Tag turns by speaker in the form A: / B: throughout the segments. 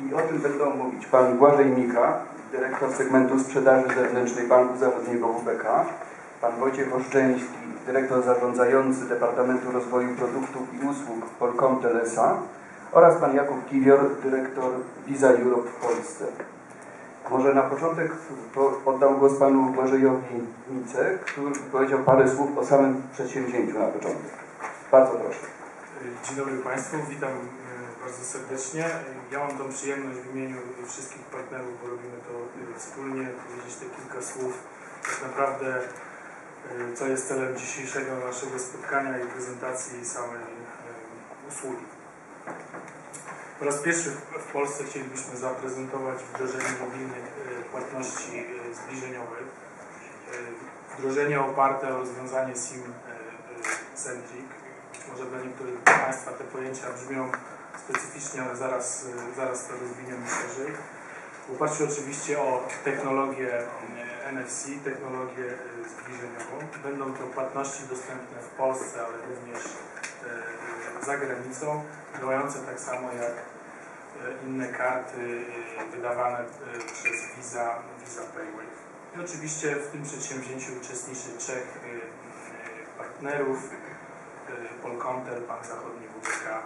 A: I o tym będą mówić pan Błażej Mika, dyrektor segmentu sprzedaży zewnętrznej Banku Zachodniego WBK, pan Wojciech Oszczęński, dyrektor zarządzający Departamentu Rozwoju Produktów i Usług Polkomtel S.A. oraz pan Jakub Kiwior, dyrektor Visa Europe w Polsce. Może na początek oddam głos panu Błażejowi Mice, który powiedział parę słów o samym przedsięwzięciu na początek. Bardzo proszę.
B: Dzień dobry Państwu, witam bardzo serdecznie. Ja mam tą przyjemność w imieniu wszystkich partnerów, bo robimy to e, wspólnie, powiedzieć te kilka słów tak naprawdę, e, co jest celem dzisiejszego naszego spotkania i prezentacji samej usługi. Po raz pierwszy w Polsce chcielibyśmy zaprezentować wdrożenie mobilnych płatności zbliżeniowych. Wdrożenie oparte o rozwiązanie SIM-centric. Może dla niektórych Państwa te pojęcia brzmią specyficznie, ale zaraz, zaraz to rozwiniemy szerzej. W oparciu oczywiście o technologię NFC, technologię zbliżeniową. Będą to płatności dostępne w Polsce, ale również za granicą, działające tak samo jak inne karty wydawane przez Visa, Visa PayWave. I oczywiście w tym przedsięwzięciu uczestniczy trzech partnerów, Polkomtel, Bank Zachodni WBK.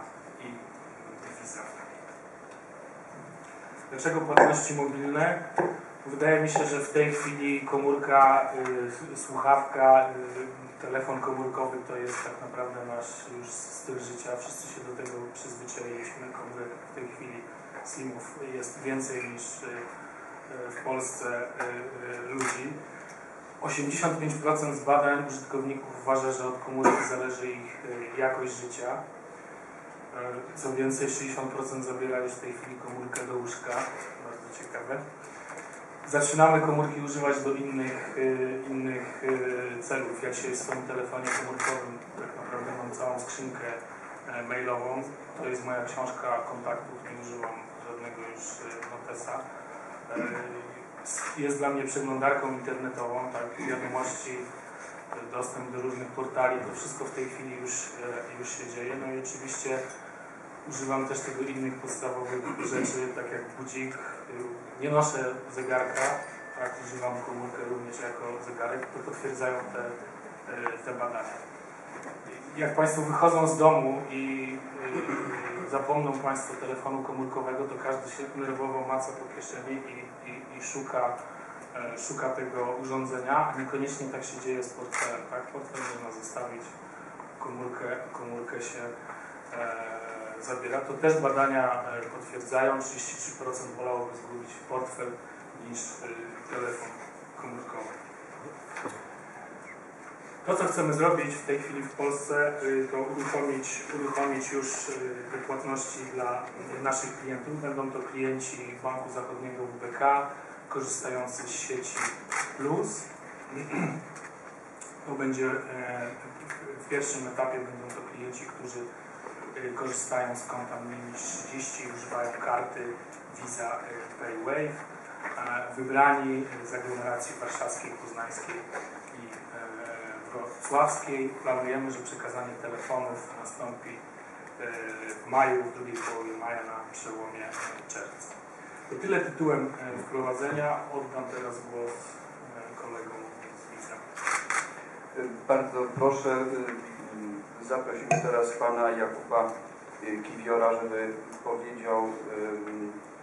B: Dlaczego płatności mobilne? Wydaje mi się, że w tej chwili komórka, y, słuchawka, y, telefon komórkowy to jest tak naprawdę nasz już styl życia. Wszyscy się do tego przyzwyczailiśmy. Komórek w tej chwili SIM-ów jest więcej niż y, w Polsce ludzi. 85% z badań użytkowników uważa, że od komórki zależy ich jakość życia. Co więcej, 60% zabiera już w tej chwili komórkę do łóżka. Bardzo ciekawe zaczynamy komórki używać do innych, y, innych y, celów. Ja dzisiaj w swoim telefonie komórkowym tak naprawdę mam całą skrzynkę e, mailową. To jest moja książka kontaktów, nie używam żadnego już notesa. Jest dla mnie przeglądarką internetową, tak, wiadomości, dostęp do różnych portali, to wszystko w tej chwili już, e, już się dzieje. No i oczywiście używam też tego innych podstawowych rzeczy, tak jak budzik, nie noszę zegarka, tak, używam komórkę również jako zegarek, to potwierdzają te, e, te badania. Jak Państwo wychodzą z domu i y, zapomną Państwo telefonu komórkowego, to każdy się nerwowo maca po kieszeni i, i, i szuka, szuka tego urządzenia, a niekoniecznie tak się dzieje z portfelem. Tak? Portfel można zostawić, komórkę, komórkę się e, zabiera, to też badania e, potwierdzają, 33% wolałoby zgubić portfel niż e, telefon komórkowy. To, co chcemy zrobić w tej chwili w Polsce, e, to uruchomić, uruchomić już te płatności dla naszych klientów. Będą to klienci Banku Zachodniego WBK, korzystający z sieci Plus. To będzie w pierwszym etapie będą to klienci, którzy korzystają z konta mniej niż 30 i używają karty Visa y, PayWave. Wybrani z aglomeracji warszawskiej, poznańskiej i y, wrocławskiej. Planujemy, że przekazanie telefonów nastąpi w maju, w drugiej połowie maja na przełomie czerwca. To tyle tytułem wprowadzenia. Oddam teraz głos kolegom z Visa.
A: Bardzo proszę zaprosimy teraz pana Jakuba y, Kiwiora, żeby powiedział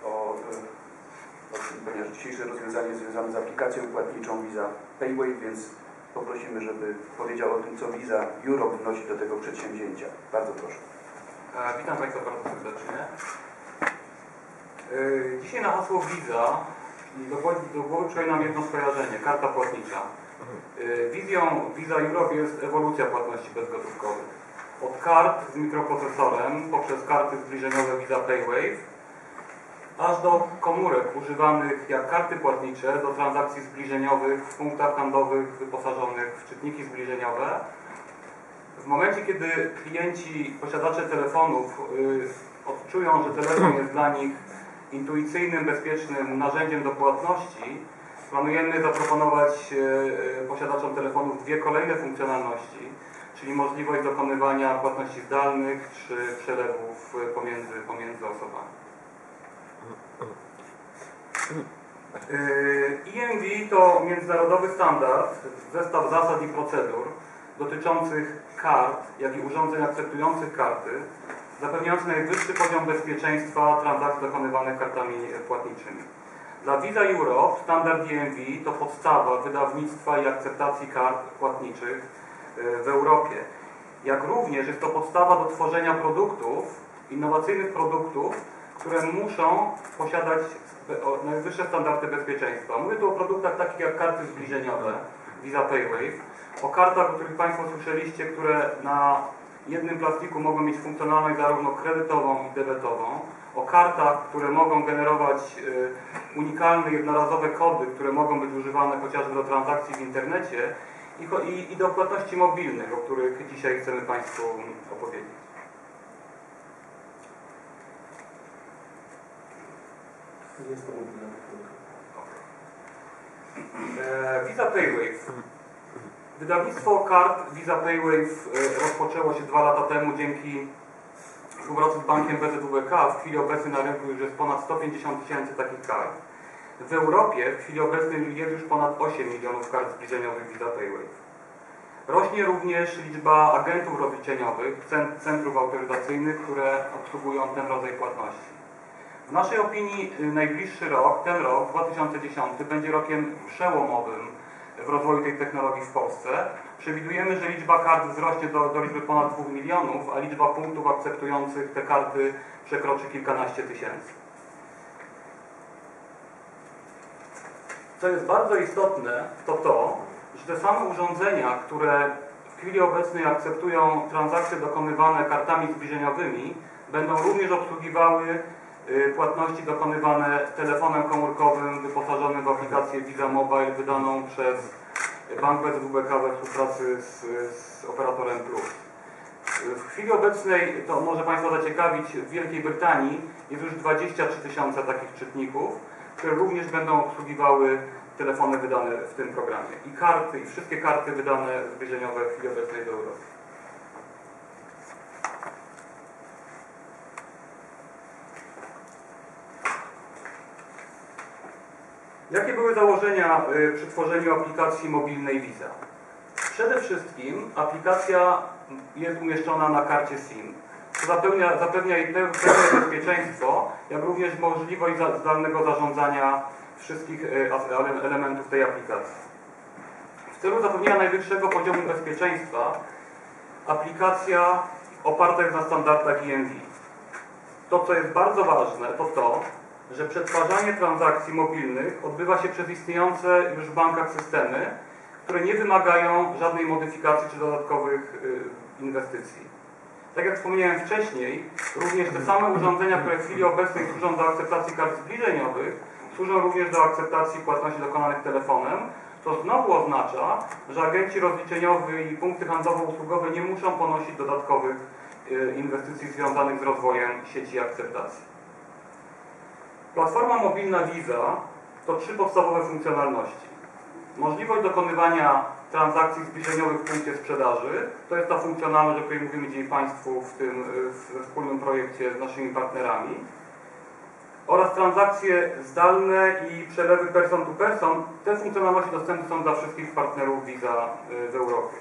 A: o, o tym, ponieważ dzisiejsze rozwiązanie związane z aplikacją płatniczą Visa Payway, więc poprosimy, żeby powiedział o tym, co Visa Europe wnosi do tego przedsięwzięcia. Bardzo proszę.
C: Witam Państwa bardzo serdecznie. E, dzisiaj na hasło Visa dochodzi do głowy przynajmniej nam jedno skojarzenie, karta płatnicza. E, wizją Visa Europe jest ewolucja płatności bezgotówkowych od kart z mikroprocesorem poprzez karty zbliżeniowe Visa PayWave aż do komórek używanych jak karty płatnicze do transakcji zbliżeniowych w punktach handlowych wyposażonych w czytniki zbliżeniowe. W momencie, kiedy klienci, posiadacze telefonów yy, odczują, że telefon jest dla nich intuicyjnym, bezpiecznym narzędziem do płatności, planujemy zaproponować yy, posiadaczom telefonów dwie kolejne funkcjonalności czyli możliwość dokonywania płatności zdalnych czy przelewów pomiędzy, pomiędzy osobami. EMV to międzynarodowy standard, zestaw zasad i procedur dotyczących kart, jak i urządzeń akceptujących karty, zapewniający najwyższy poziom bezpieczeństwa transakcji dokonywanych kartami płatniczymi. Dla Visa Europe standard EMV to podstawa wydawnictwa i akceptacji kart płatniczych yy, w Europie. Jak również jest to podstawa do tworzenia produktów, innowacyjnych produktów, które muszą posiadać najwyższe standardy bezpieczeństwa. Mówię tu o produktach takich jak karty zbliżeniowe, Visa PayWave, o kartach, o których Państwo słyszeliście, które na jednym plastiku mogą mieć funkcjonalność zarówno kredytową i debetową, o kartach, które mogą generować y, unikalne, jednorazowe kody, które mogą być używane chociażby do transakcji w internecie i, i, i do płatności mobilnych, o których dzisiaj chcemy Państwu opowiedzieć. E, Visa PayWave. Wydawnictwo kart Visa PayWave e, rozpoczęło się dwa lata temu dzięki współpracy z bankiem BZWK. W chwili obecnej na rynku już jest ponad 150 tysięcy takich kart. W Europie w chwili obecnej jest już ponad 8 milionów kart zbliżeniowych Visa PayWave. Rośnie również liczba agentów rozliczeniowych, cen- centrów autoryzacyjnych, które obsługują ten rodzaj płatności. W naszej opinii y, najbliższy rok, ten rok, 2010, będzie rokiem przełomowym w rozwoju tej technologii w Polsce. Przewidujemy, że liczba kart wzrośnie do, do liczby ponad 2 milionów, a liczba punktów akceptujących te karty przekroczy kilkanaście tysięcy. Co jest bardzo istotne, to to, że te same urządzenia, które w chwili obecnej akceptują transakcje dokonywane kartami zbliżeniowymi, będą również obsługiwały płatności dokonywane telefonem komórkowym wyposażonym w aplikację Visa Mobile wydaną przez Bank BZWK we współpracy z, z operatorem Plus. Y, W chwili obecnej, to może Państwa zaciekawić, w Wielkiej Brytanii jest już 23 tysiące takich czytników, które również będą obsługiwały telefony wydane w tym programie. I karty, i wszystkie karty wydane zbliżeniowe w chwili obecnej w Europie. Jakie były założenia y, przy tworzeniu aplikacji mobilnej Visa? Przede wszystkim aplikacja jest umieszczona na karcie SIM, co zapewnia, zapewnia jej peł- pełne bezpieczeństwo, jak również możliwość zdalnego zarządzania wszystkich y, elementów tej aplikacji. W celu zapewnienia najwyższego poziomu bezpieczeństwa aplikacja oparta jest na standardach EMV. To, co jest bardzo ważne, to to, że przetwarzanie transakcji mobilnych odbywa się przez istniejące już w bankach systemy, które nie wymagają żadnej modyfikacji czy dodatkowych y, inwestycji. Tak jak wspomniałem wcześniej, również te same urządzenia, które w chwili obecnej służą do akceptacji kart zbliżeniowych, służą również do akceptacji płatności dokonanych telefonem, co znowu oznacza, że agenci rozliczeniowi i punkty handlowo-usługowe nie muszą ponosić dodatkowych y, inwestycji związanych z rozwojem sieci akceptacji. Platforma mobilna Visa to trzy podstawowe funkcjonalności. Możliwość dokonywania transakcji zbliżeniowych w punkcie sprzedaży. To jest ta funkcjonalność, o której mówimy dzisiaj Państwu w tym wspólnym projekcie z naszymi partnerami. Oraz transakcje zdalne i przelewy person to person. Te funkcjonalności dostępne są dla wszystkich partnerów Visa y, w Europie.